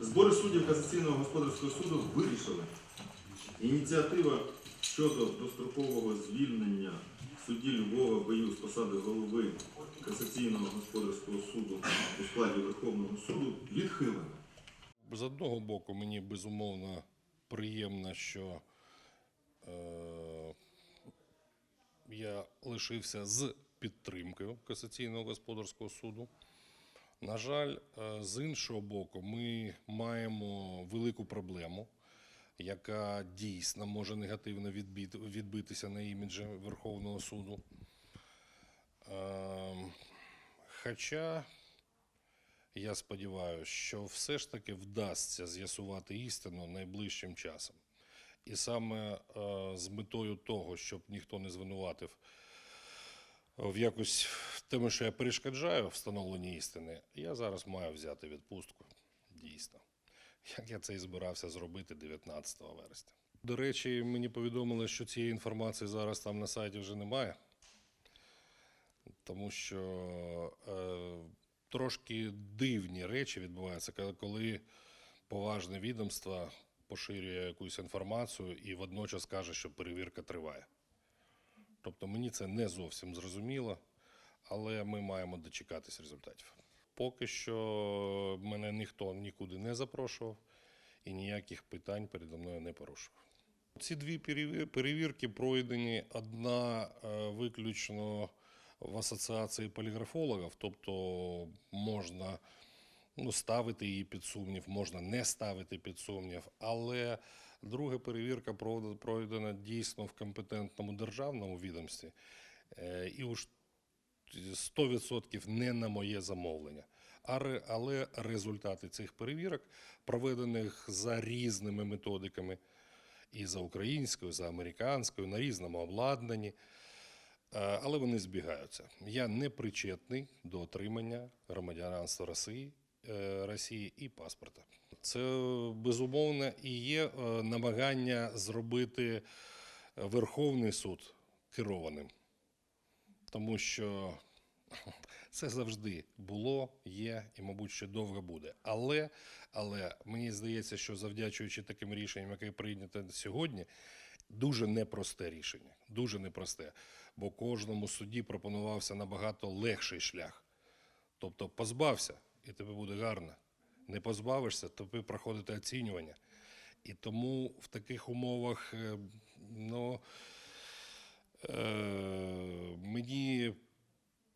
Збори суддів Касаційного господарського суду вирішили. Ініціатива щодо дострокового звільнення судді Львова Бою з посади голови Касаційного господарського суду у складі Верховного суду відхилена. З одного боку, мені безумовно приємно, що е, я лишився з підтримкою Касаційного господарського суду. На жаль, е, з іншого боку, ми маємо велику проблему, яка дійсно може негативно відбитися на іміджі Верховного суду. Е, хоча я сподіваюся, що все ж таки вдасться з'ясувати істину найближчим часом. І саме е, з метою того, щоб ніхто не звинуватив в якось тому, що я перешкоджаю встановленні істини, я зараз маю взяти відпустку. Дійсно. Як я це і збирався зробити 19 вересня. До речі, мені повідомили, що цієї інформації зараз там на сайті вже немає тому що е, трошки дивні речі відбуваються, коли- поважне відомство поширює якусь інформацію і водночас каже, що перевірка триває. Тобто мені це не зовсім зрозуміло, але ми маємо дочекатись результатів. Поки що мене ніхто нікуди не запрошував і ніяких питань передо мною не порушував. Ці дві перевірки пройдені одна е, виключно в асоціації поліграфологів, тобто можна ну, ставити її під сумнів, можна не ставити під сумнів. Але друга перевірка пройдена дійсно в компетентному державному відомстві. Е, І уж 100% не на моє замовлення. Але результати цих перевірок, проведених за різними методиками, і за українською, за американською, на різному обладнанні, е, але вони збігаються. Я не причетний до отримання громадянства Росії, е, Росії і паспорта. Це безумовно і є е, намагання зробити Верховний суд керованим тому що це завжди було, є і, мабуть, ще довго буде. Але, але мені здається, що завдячуючи таким рішенням, яке прийнято сьогодні, дуже непросте рішення. Дуже непросте. Бо кожному судді пропонувався набагато легший шлях. Тобто позбався, і тобі буде гарно. Не позбавишся, тобі проходити оцінювання. І тому в таких умовах, е, ну. Е, мені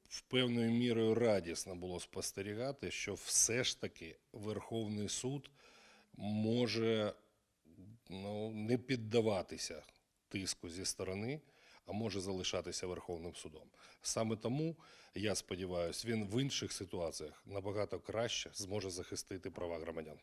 в певною мірою радісно було спостерігати, що все ж таки Верховний суд може ну, не піддаватися тиску зі сторони, а може залишатися Верховним судом. Саме тому, я сподіваюся, він в інших ситуаціях набагато краще зможе захистити права громадян.